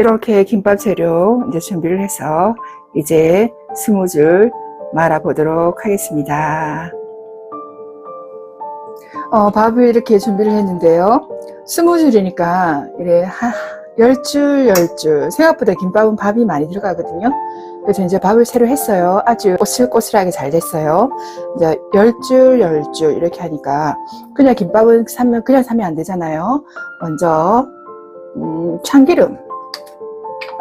이렇게 김밥 재료 이제 준비를 해서 이제 스무 줄 말아 보도록 하겠습니다. 어, 밥을 이렇게 준비를 했는데요. 스무 줄이니까 이래 한열 줄, 열 줄. 생각보다 김밥은 밥이 많이 들어가거든요. 그래서 이제 밥을 새로 했어요. 아주 꼬슬꼬슬하게 잘 됐어요. 이제 열 줄, 열 줄 이렇게 하니까 그냥 김밥은 사면 그냥 사면 안 되잖아요. 먼저 음, 참기름,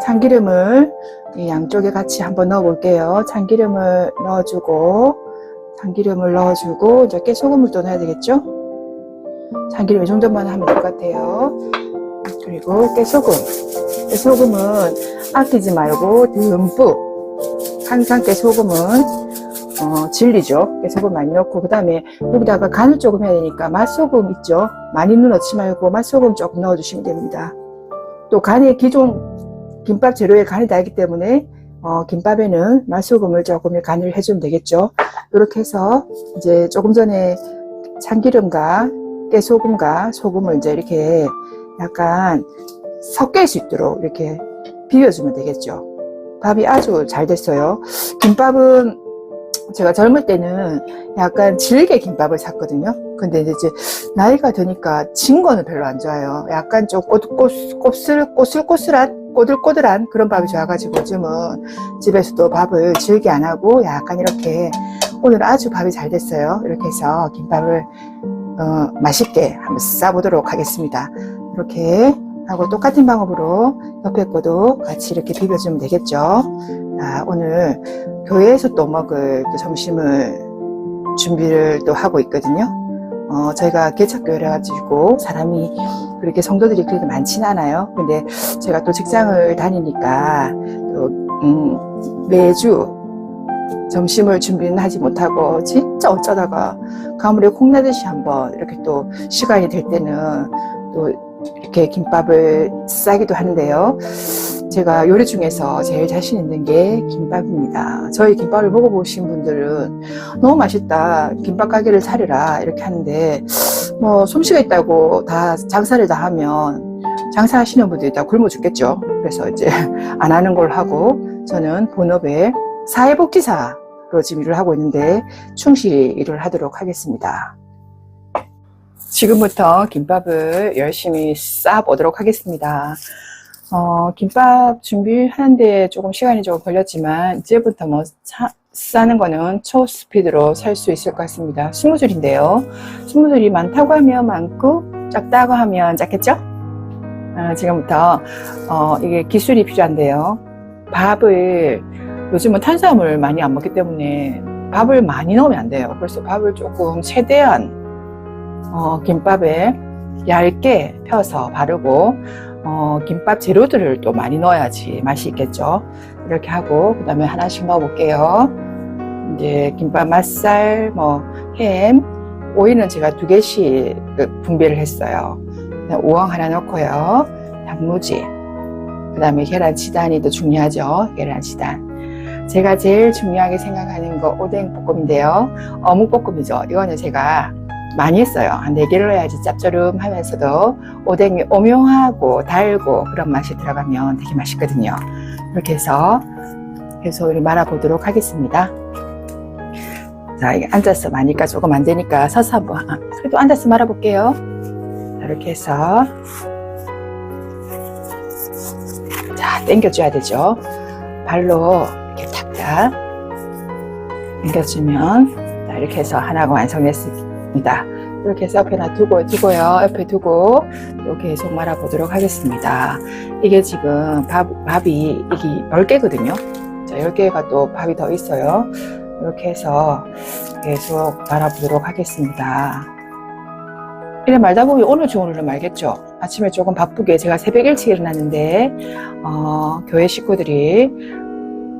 참기름을 이 양쪽에 같이 한번 넣어 볼게요. 참기름을 넣어주고 참기름을 넣어주고 이제 깨소금을 또 넣어야 되겠죠? 참기름 이 정도만 하면 될 것 같아요. 그리고 깨소금. 깨소금은 아끼지 말고 듬뿍. 항상 깨소금은 어, 진리죠. 깨소금 많이 넣고 그 다음에 여기다가 간을 조금 해야 되니까 맛소금 있죠. 많이는 넣지 말고 맛소금 조금 넣어주시면 됩니다. 또 간에 기존 김밥 재료에 간이 다 있기 때문에 어, 김밥에는 맛소금을 조금 간을 해주면 되겠죠. 이렇게 해서 이제 조금 전에 참기름과 깨소금과 소금을 이제 이렇게 약간 섞일 수 있도록 이렇게 비벼주면 되겠죠. 밥이 아주 잘 됐어요. 김밥은 제가 젊을 때는 약간 질게 김밥을 샀거든요. 근데 이제 나이가 드니까 진 거는 별로 안 좋아요. 약간 좀 꼬슬, 꼬슬, 꼬슬꼬슬한, 꼬들꼬들한 그런 밥이 좋아가지고 요즘은 집에서도 밥을 질게 안 하고 약간 이렇게 오늘 아주 밥이 잘 됐어요. 이렇게 해서 김밥을 어, 맛있게 한번 싸보도록 하겠습니다. 이렇게 하고 똑같은 방법으로 옆에 거도 같이 이렇게 비벼주면 되겠죠. 아, 오늘 교회에서 또 먹을 또 점심을 준비를 또 하고 있거든요. 어, 저희가 개척교회라 가지고 사람이 그렇게 성도들이 그렇게 많지는 않아요. 근데 제가 또 직장을 다니니까 또, 음, 매주 점심을 준비는 하지 못하고 진짜 어쩌다가 가물에 콩나듯이 한번 이렇게 또 시간이 될 때는 또 이렇게 김밥을 싸기도 하는데요. 제가 요리 중에서 제일 자신 있는 게 김밥입니다. 저희 김밥을 먹어보신 분들은 너무 맛있다. 김밥 가게를 차려라. 이렇게 하는데 뭐 솜씨가 있다고 다 장사를 다 하면 장사하시는 분들이 다 굶어 죽겠죠. 그래서 이제 안 하는 걸 하고 저는 본업에 사회복지사로 지금 일을 하고 있는데 충실히 일을 하도록 하겠습니다. 지금부터 김밥을 열심히 싸보도록 하겠습니다. 어, 김밥 준비하는데 조금 시간이 조금 걸렸지만 이제부터 뭐 사, 싸는 거는 초스피드로 살 수 있을 것 같습니다. 20줄인데요. 20줄이 많다고 하면 많고 작다고 하면 작겠죠? 어, 지금부터 어, 이게 기술이 필요한데요. 밥을 요즘은 탄수화물 많이 안 먹기 때문에 밥을 많이 넣으면 안 돼요. 그래서 밥을 조금 최대한 어, 김밥에 얇게 펴서 바르고 어, 김밥 재료들을 또 많이 넣어야지 맛이 있겠죠. 이렇게 하고 그 다음에 하나씩 넣어볼게요. 이제 김밥 맛살, 뭐 햄, 오이는 제가 두 개씩 그 분배를 했어요. 우엉 하나 넣고요. 단무지, 그 다음에 계란 치단이 또 중요하죠. 계란 치단. 제가 제일 중요하게 생각하는 거 오뎅 볶음인데요. 어묵 볶음이죠. 이거는 제가 많이 했어요. 한 4개를 넣어야지 짭조름하면서도 오뎅이 오묘하고 달고 그런 맛이 들어가면 되게 맛있거든요. 이렇게 해서 우리 말아보도록 하겠습니다. 자, 이게 앉아서 마니까 조금 안 되니까 서서 한번, 아, 그래도 앉아서 말아볼게요. 자, 이렇게 해서. 자, 당겨줘야 되죠. 발로 이렇게 탁탁 당겨주면, 자, 이렇게 해서 하나가 완성됐습니다. 이렇게 해서 옆에 놔두고, 두고요. 옆에 두고, 또 계속 말아보도록 하겠습니다. 이게 지금 밥, 밥이, 이게 10개거든요. 자, 10개가 또 밥이 더 있어요. 이렇게 해서 계속 말아보도록 하겠습니다. 이래 말다 보면 오늘 오늘 말겠죠. 아침에 조금 바쁘게 제가 새벽 일찍 일어났는데 어, 교회 식구들이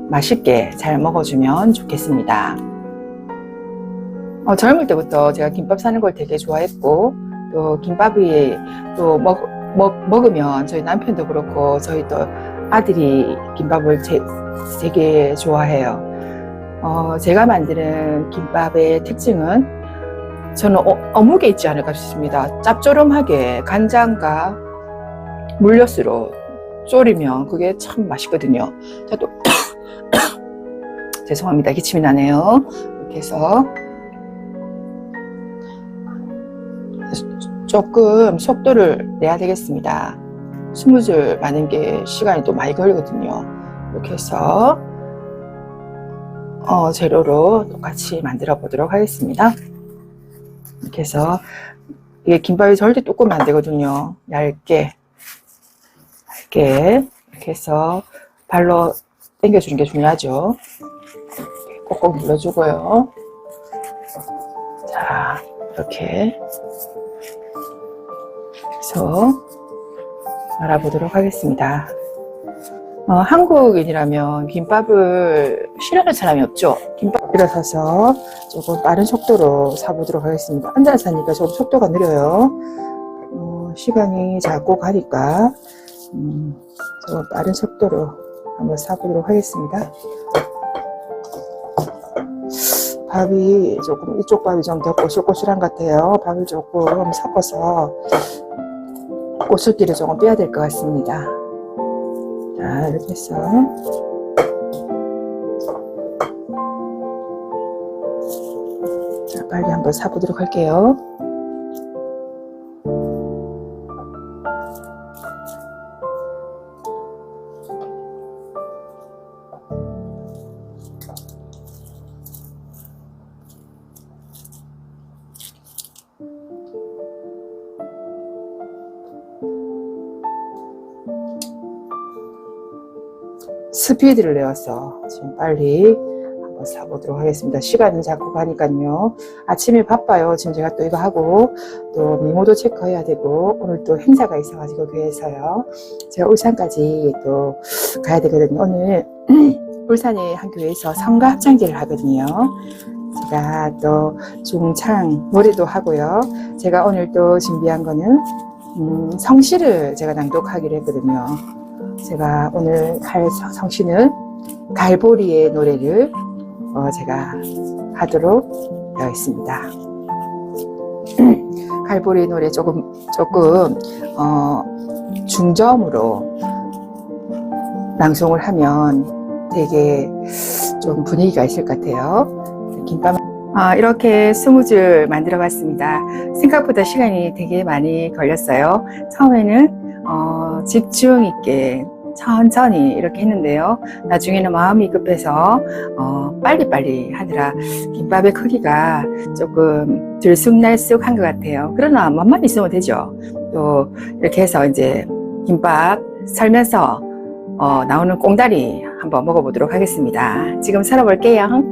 맛있게 잘 먹어주면 좋겠습니다. 어, 젊을 때부터 제가 김밥 사는 걸 되게 좋아했고 또 김밥이 또 먹, 먹, 먹으면 저희 남편도 그렇고 저희 또 아들이 김밥을 제, 되게 좋아해요. 어, 제가 만드는 김밥의 특징은 저는 어, 묵에 있지 않을까 싶습니다. 짭조름하게 간장과 물엿으로 졸이면 그게 참 맛있거든요. 자, 또 죄송합니다. 기침이 나네요. 이렇게 해서 조금 속도를 내야 되겠습니다. 스무 줄 많은 게 시간이 또 많이 걸리거든요. 이렇게 해서 어, 재료로 똑같이 만들어 보도록 하겠습니다. 이렇게 해서 이게 김밥이 절대 두꺼우면 안 되거든요. 얇게 얇게 이렇게 해서 발로 당겨주는 게 중요하죠. 꼭꼭 눌러주고요. 자 이렇게 해서 말아보도록 하겠습니다. 어, 한국인이라면 김밥을 싫어하는 사람이 없죠. 김밥 일어서서 조금 빠른 속도로 사보도록 하겠습니다. 앉아서 하니까 조금 속도가 느려요. 어, 시간이 자꾸 가니까 음, 조금 빠른 속도로 한번 사보도록 하겠습니다. 밥이 조금 이쪽 밥이 좀 더 꼬실꼬실한 것 같아요. 밥을 조금 섞어서 꼬술기를 조금 빼야 될 것 같습니다. 자, 이렇게 해서 자, 빨리 한번 사보도록 할게요. 스피드를 내어서 지금 빨리 한번 사보도록 하겠습니다. 시간은 자꾸 가니까요. 아침에 바빠요. 지금 제가 또 이거 하고 또 미모도 체크해야 되고 오늘 또 행사가 있어가지고 교회에서요. 제가 울산까지 또 가야 되거든요. 오늘 울산의 한 교회에서 성가 합창제를 하거든요. 제가 또 중창 노래도 하고요. 제가 오늘 또 준비한 거는 음, 성시를 제가 낭독하기로 했거든요. 제가 오늘 할 성시는 갈보리의 노래를 어, 제가 하도록 되어 있습니다. 갈보리 노래 조금 조금 어, 중점으로 낭송을 하면 되게 좀 분위기가 있을 것 같아요. 김밥 아, 이렇게 스무 줄 만들어 봤습니다. 생각보다 시간이 되게 많이 걸렸어요. 처음에는 어, 집중 있게 천천히 이렇게 했는데요. 나중에는 마음이 급해서 어, 빨리빨리 하느라 김밥의 크기가 조금 들쑥날쑥한 것 같아요. 그러나 맛만 있으면 되죠. 또 이렇게 해서 이제 김밥 썰면서 어, 나오는 꽁다리 한번 먹어보도록 하겠습니다. 지금 썰어볼게요.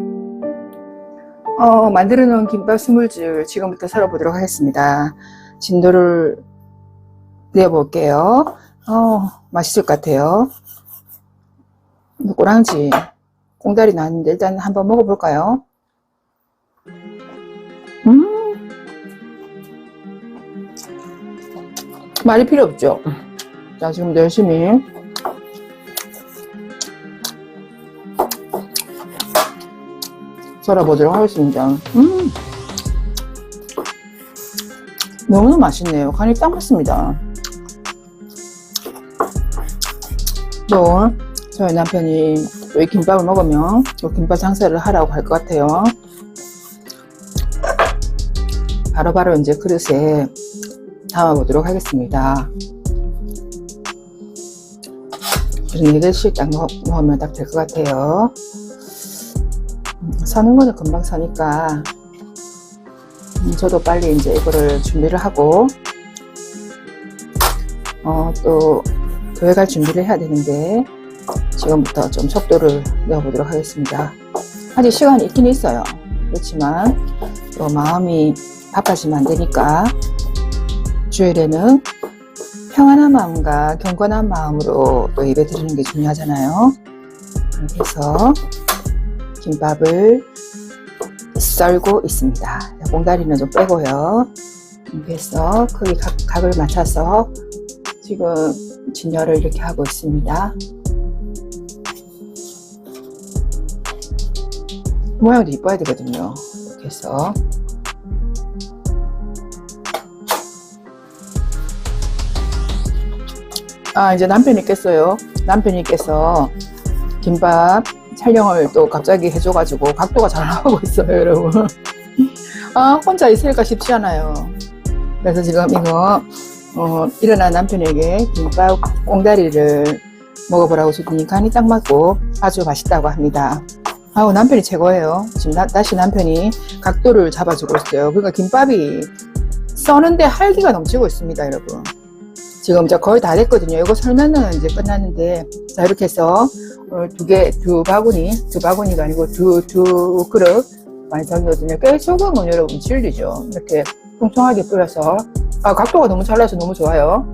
어, 만들어 놓은 김밥 스물줄 지금부터 썰어보도록 하겠습니다. 진도를 내어볼게요. 어, 맛있을 것 같아요. 꼬랑지, 꽁다리 나왔는데 일단 한번 먹어볼까요? 음, 말이 필요 없죠? 자, 지금 열심히 썰어보도록 하겠습니다. 음, 너무 맛있네요. 간이 딱 맞습니다. 또 저희 남편이 또이 김밥을 먹으면 또 김밥 장사를 하라고 할 것 같아요. 바로바로 이제 그릇에 담아보도록 하겠습니다. 네 개씩 딱 넣- 넣으면 딱 될 것 같아요. 음, 사는 거는 금방 사니까 음, 저도 빨리 이제 이거를 준비를 하고 어, 또 교회 갈 준비를 해야 되는데 지금부터 좀 속도를 내어보도록 하겠습니다. 아직 시간이 있긴 있어요. 그렇지만 또 마음이 바빠지면 안 되니까 주일에는 평안한 마음과 경건한 마음으로 또 예배 드리는 게 중요하잖아요. 그래서 김밥을 썰고 있습니다. 꽁다리는 좀 빼고요. 해서 크기 각, 각을 맞춰서 지금 진열을 이렇게 하고 있습니다. 모양도 이뻐야 되거든요. 이렇게 해서 아, 이제 남편이 깼어요. 남편이 께서 김밥 촬영을 또 갑자기 해줘가지고 각도가 잘 나오고 있어요, 여러분. 아, 혼자 있으니까 쉽지 않아요. 그래서 지금 이거, 어, 일어난 남편에게 김밥 꽁다리를 먹어보라고 줬더니 간이 딱 맞고 아주 맛있다고 합니다. 아우, 남편이 최고예요. 지금 나- 다시 남편이 각도를 잡아주고 있어요. 그러니까 김밥이 써는데 활기가 넘치고 있습니다, 여러분. 지금 이제 거의 다 됐거든요. 이거 설면은 이제 끝났는데, 자, 이렇게 해서 어, 두 개, 두 바구니, 두 바구니가 아니고 두, 두 그릇 완성이거든요. 깨소금은 여러분 진리죠. 이렇게 통통하게 뿌려서. 아, 각도가 너무 잘 나서 너무 좋아요.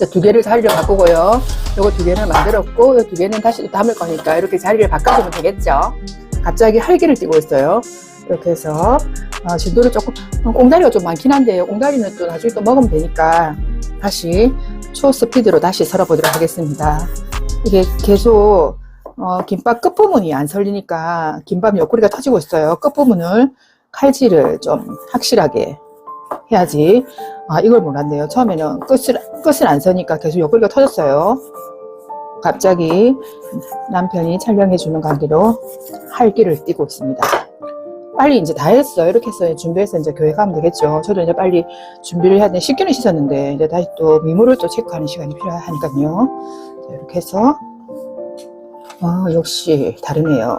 자, 두 개를 자리를 바꾸고요. 요거 두 개를 만들었고, 이두 개는 다시 또 담을 거니까 이렇게 자리를 바꿔주면 되겠죠. 갑자기 활기를 띠고 있어요. 이렇게 해서, 아, 진도를 조금, 어, 꽁다리가 좀 많긴 한데, 꽁다리는 또 나중에 또 먹으면 되니까, 다시 초스피드로 다시 썰어보도록 하겠습니다. 이게 계속, 어, 김밥 끝부분이 안 설리니까, 김밥 옆구리가 터지고 있어요. 끝부분을 칼질을 좀 확실하게 해야지. 아, 이걸 몰랐네요. 처음에는 끝을, 끝을 안 서니까 계속 옆구리가 터졌어요. 갑자기 남편이 촬영해 주는 관계로 활기를 띠고 있습니다. 빨리 이제 다 했어. 이렇게 해서 준비해서 이제 교회 가면 되겠죠. 저도 이제 빨리 준비를 해야 돼. 씻기는 씻었는데, 이제 다시 또 미물을 또 체크하는 시간이 필요하니까요. 자, 이렇게 해서, 아, 역시 다르네요.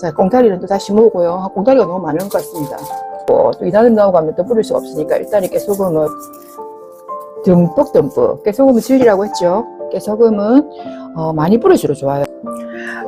자, 꽁다리는 또 다시 모으고요. 아, 꽁다리가 너무 많은 것 같습니다. 뭐, 또 이다른 나오고 하면 또 뿌릴 수가 없으니까 일단 이렇게 소금을 듬뿍듬뿍. 깨소금은 진리라고 했죠. 깨소금은 어, 많이 뿌려주로 좋아요.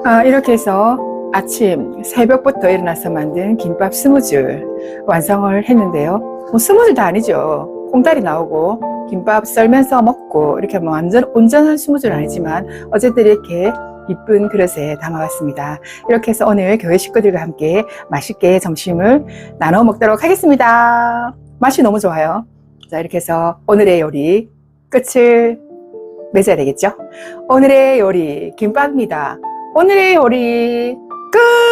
아, 이렇게 해서 아침 새벽부터 일어나서 만든 김밥 스무줄 완성을 했는데요. 뭐 스무줄 다 아니죠. 콩다리 나오고 김밥 썰면서 먹고 이렇게 뭐 완전 온전한 스무줄은 아니지만 어쨌든 이렇게 이쁜 그릇에 담아봤습니다. 이렇게 해서 오늘 교회 식구들과 함께 맛있게 점심을 나눠 먹도록 하겠습니다. 맛이 너무 좋아요. 자, 이렇게 해서 오늘의 요리 끝을 맺어야 되겠죠? 오늘의 요리 김밥입니다. 오늘의 요리 끝!